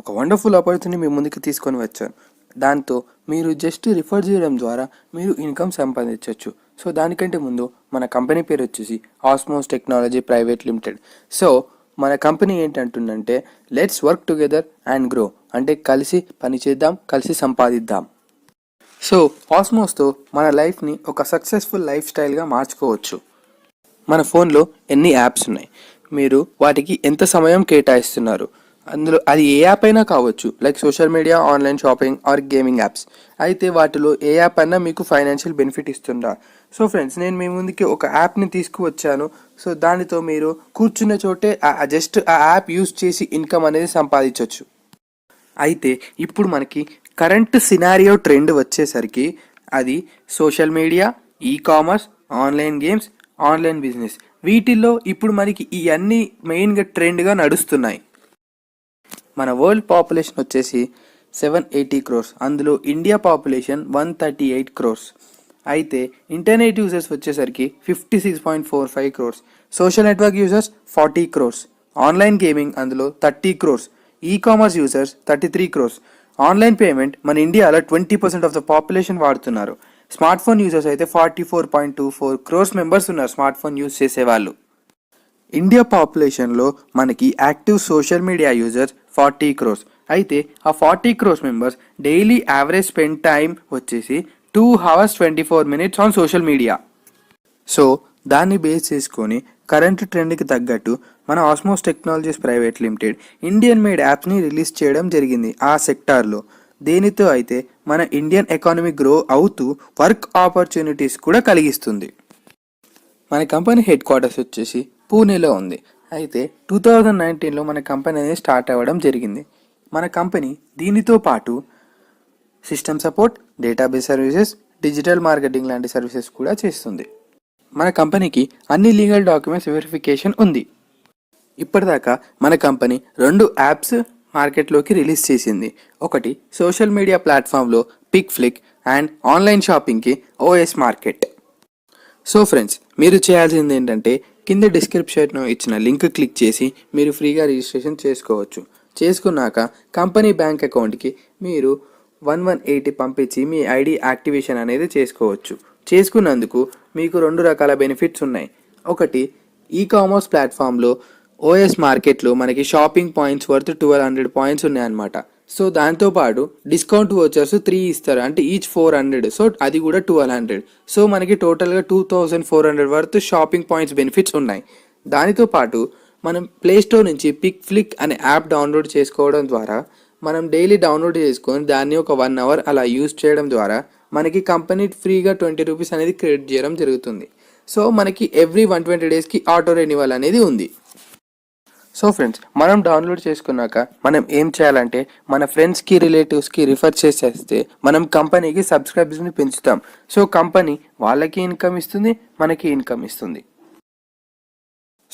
ఒక wonderful opportunity మీ ముందుకు తీసుకొని వచ్చాను దాంతో మీరు జస్ట్ రిఫర్ చేయడం ద్వారా మీరు ఇన్కమ్ సంపాదించవచ్చు సో దానికంటే ముందు మన కంపెనీ పేరు వచ్చేసి Osmos technology private limited. So మన company ఏంటంటుందంటే let's work together and grow అంటే కలిసి పని చేద్దాం కలిసి సంపాదిద్దాం. సో ఆస్మోస్తో మన లైఫ్ని ఒక సక్సెస్ఫుల్ లైఫ్ స్టైల్గా మార్చుకోవచ్చు. మన ఫోన్లో ఎన్ని యాప్స్ ఉన్నాయి? మీరు వాటికి ఎంత సమయం కేటాయిస్తున్నారు? అందులో అది ఏ యాప్ అయినా కావచ్చు like social media online shopping or gaming apps అయితే వాటిలో ఏ యాప్ అయినా మీకు ఫైనాన్షియల్ బెనిఫిట్ ఇస్తుందా? సో ఫ్రెండ్స్ నేను మీ ముందుకి ఒక యాప్ని తీసుకువచ్చాను. సో దానితో మీరు కూర్చున్న చోటే జస్ట్ ఆ యాప్ యూస్ చేసి ఇన్కమ్ అనేది సంపాదించవచ్చు అయితే ఇప్పుడు మనకి కరెంట్ సినారియో ట్రెండ్ వచ్చేసరికి అది social media e commerce online games online business వీటిల్లో ఇప్పుడు మనకి ఇవన్నీ మెయిన్గా ట్రెండ్గా నడుస్తున్నాయి. మన వరల్డ్ పాపులేషన్ వచ్చేసి సెవెన్ ఎయిటీ క్రోర్స్ అందులో India population one thirty eight crores అయితే ఇంటర్నెట్ యూజర్స్ వచ్చేసరికి fifty six point four five crores social network users forty crores online gaming అందులో thirty crores e commerce users thirty three crores online payment మన ఇండియాలో twenty percent of the population వాడుతున్నారు. Smart phone users అయితే forty four point two four crores members ఉన్నారు smart phone use చేసేవాళ్ళు India పాపులేషన్లో మనకి active social media users forty crores అయితే ఆ forty crores members daily average spend time వచ్చేసి two hours twenty four minutes on social media. So దాన్ని base చేసుకొని current ట్రెండ్కి తగ్గట్టు మన Osmos technologies private limited Indian made యాప్ని రిలీజ్ చేయడం జరిగింది ఆ సెక్టార్లో. దీనితో అయితే మన ఇండియన్ ఎకానమీ గ్రో అవుతూ వర్క్ ఆపర్చునిటీస్ కూడా కలిగిస్తుంది. మన కంపెనీ హెడ్ క్వార్టర్స్ వచ్చేసి పూణేలో ఉంది. అయితే టూ థౌజండ్ నైన్టీన్లో మన కంపెనీ అనేది స్టార్ట్ అవ్వడం జరిగింది. మన కంపెనీ దీనితో పాటు system support database services digital marketing లాంటి సర్వీసెస్ కూడా చేస్తుంది. మన కంపెనీకి అన్ని లీగల్ డాక్యుమెంట్స్ వెరిఫికేషన్ ఉంది. ఇప్పటిదాకా మన కంపెనీ రెండు యాప్స్ మార్కెట్లోకి రిలీజ్ చేసింది. ఒకటి సోషల్ మీడియా ప్లాట్ఫామ్లో పిక్ ఫ్లిక్ అండ్ ఆన్లైన్ షాపింగ్కి ఓఎస్ మార్కెట్ సో ఫ్రెండ్స్ మీరు చేయాల్సింది ఏంటంటే కింద డిస్క్రిప్షన్లో ఇచ్చిన లింక్ క్లిక్ చేసి మీరు ఫ్రీగా రిజిస్ట్రేషన్ చేసుకోవచ్చు. చేసుకున్నాక కంపెనీ బ్యాంక్ అకౌంట్కి మీరు వన్ వన్ ఎయిటీ పంపించి మీ ఐడి యాక్టివేషన్ అనేది చేసుకోవచ్చు. చేసుకున్నందుకు మీకు రెండు రకాల బెనిఫిట్స్ ఉన్నాయి. ఒకటి ఈ కామర్స్ ప్లాట్ఫామ్లో ఓఎస్ మార్కెట్లో మనకి shopping points worth twelve hundred points ఉన్నాయన్నమాట. సో దాంతోపాటు డిస్కౌంట్ వచ్చర్స్ త్రీ ఇస్తారు. అంటే ఈచ్ ఫోర్ హండ్రెడ్ సో అది కూడా ట్వెల్వ్ హండ్రెడ్ సో మనకి టోటల్గా టూ థౌజండ్ ఫోర్ హండ్రెడ్ వరకు షాపింగ్ పాయింట్స్ బెనిఫిట్స్ ఉన్నాయి. దానితో పాటు మనం ప్లేస్టోర్ నుంచి పిక్ ఫ్లిక్ అనే యాప్ డౌన్లోడ్ చేసుకోవడం ద్వారా మనం డైలీ డౌన్లోడ్ చేసుకొని దాన్ని ఒక వన్ అవర్ అలా యూజ్ చేయడం ద్వారా మనకి కంపెనీ ఫ్రీగా ట్వంటీ రూపీస్ అనేది క్రెడిట్ చేయడం జరుగుతుంది. సో మనకి ఎవ్రీ వన్ ట్వంటీ డేస్కి ఆటో రెన్యువల్ అనేది ఉంది. సో ఫ్రెండ్స్ మనం డౌన్లోడ్ చేసుకున్నాక మనం ఏం చేయాలంటే మన ఫ్రెండ్స్కి రిలేటివ్స్కి రిఫర్ చేసేస్తే మనం కంపెనీకి సబ్స్క్రైబర్స్ని పెంచుతాం. సో కంపెనీ వాళ్ళకి ఇన్కమ్ ఇస్తుంది మనకి ఇన్కమ్ ఇస్తుంది.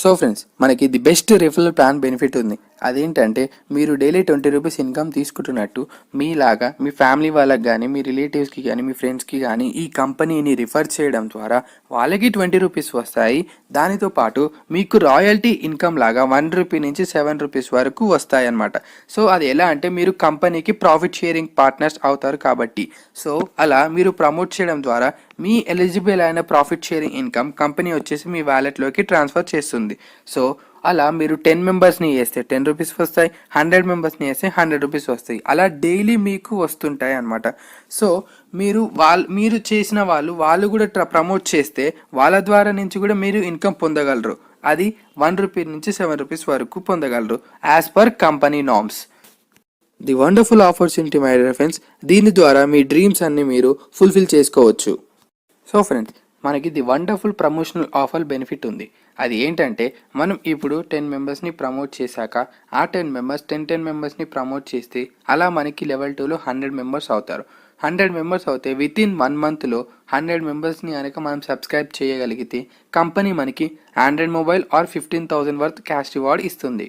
సో ఫ్రెండ్స్ మనకి the best referral plan benefit ఉంది. అదేంటంటే మీరు డైలీ ట్వంటీ రూపీస్ ఇన్కమ్ తీసుకుంటున్నట్టు మీలాగా మీ ఫ్యామిలీ వాళ్ళకి కానీ మీ రిలేటివ్స్కి కానీ మీ ఫ్రెండ్స్కి కానీ ఈ కంపెనీని రిఫర్ చేయడం ద్వారా వాళ్ళకి ట్వంటీ రూపీస్ వస్తాయి. దానితో పాటు మీకు రాయల్టీ ఇన్కమ్ లాగా వన్ రూపీ నుంచి సెవెన్ రూపీస్ వరకు వస్తాయి అన్నమాట. సో అది ఎలా అంటే మీరు కంపెనీకి ప్రాఫిట్ షేరింగ్ పార్ట్నర్స్ అవుతారు కాబట్టి. సో అలా మీరు ప్రమోట్ చేయడం ద్వారా మీ ఎలిజిబుల్ అయిన ప్రాఫిట్ షేరింగ్ ఇన్కమ్ కంపెనీ వచ్చేసి మీ వ్యాలెట్లోకి ట్రాన్స్ఫర్ చేస్తుంది. సో అలా మీరు టెన్ మెంబర్స్ని వేస్తే టెన్ రూపీస్ వస్తాయి హండ్రెడ్ మెంబర్స్ని వేస్తే హండ్రెడ్ రూపీస్ వస్తాయి. అలా డైలీ మీకు వస్తుంటాయి అనమాట సో మీరు వాళ్ళు మీరు చేసిన వాళ్ళు వాళ్ళు కూడా ప్రమోట్ చేస్తే వాళ్ళ ద్వారా నుంచి కూడా మీరు ఇన్కమ్ పొందగలరు. అది వన్ రూపీ నుంచి సెవెన్ రూపీస్ వరకు పొందగలరు as per company norms the wonderful opportunity my dear friends దీని ద్వారా మీ డ్రీమ్స్ అన్ని మీరు ఫుల్ఫిల్ చేసుకోవచ్చు. సో ఫ్రెండ్స్ మనకి ఇది వండర్ఫుల్ ప్రమోషనల్ ఆఫర్ బెనిఫిట్ ఉంది. అది ఏంటంటే మనం ఇప్పుడు టెన్ మెంబర్స్ని ప్రమోట్ చేశాక ఆ టెన్ మెంబర్స్ టెన్ టెన్ మెంబర్స్ని ప్రమోట్ చేస్తే అలా మనకి లెవెల్ టూలో హండ్రెడ్ మెంబర్స్ అవుతారు. హండ్రెడ్ మెంబర్స్ అవుతే విత్ ఇన్ వన్ మంత్లో హండ్రెడ్ మెంబర్స్ని కనుక మనం సబ్స్క్రైబ్ చేయగలిగితే కంపెనీ మనకి android mobile or fifteen thousand worth cash reward ఇస్తుంది.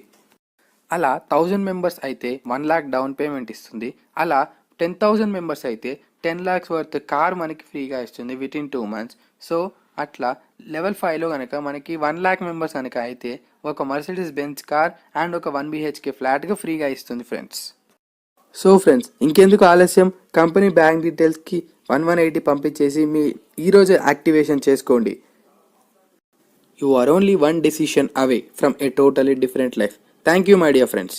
అలా థౌజండ్ మెంబర్స్ అయితే వన్ ల్యాక్ డౌన్ పేమెంట్ ఇస్తుంది. అలా టెన్ థౌజండ్ మెంబర్స్ అయితే టెన్ ల్యాక్స్ వర్త్ కార్ మనకి ఫ్రీగా ఇస్తుంది within two months. So అట్లా లెవెల్ ఫైవ్లో కనుక మనకి వన్ ల్యాక్ మెంబర్స్ కనుక అయితే ఒక మర్సిడీస్ బెంచ్ కార్ అండ్ ఒక వన్ బీహెచ్కే ఫ్లాట్గా ఫ్రీగా ఇస్తుంది ఫ్రెండ్స్. సో ఫ్రెండ్స్ ఇంకెందుకు ఆలస్యం? కంపెనీ బ్యాంక్ డీటెయిల్స్కి వన్ వన్ ఎయిటీ పంపించేసి మీ ఈరోజు యాక్టివేషన్ చేసుకోండి. You are only one decision away from a totally different life. Thank you my dear friends.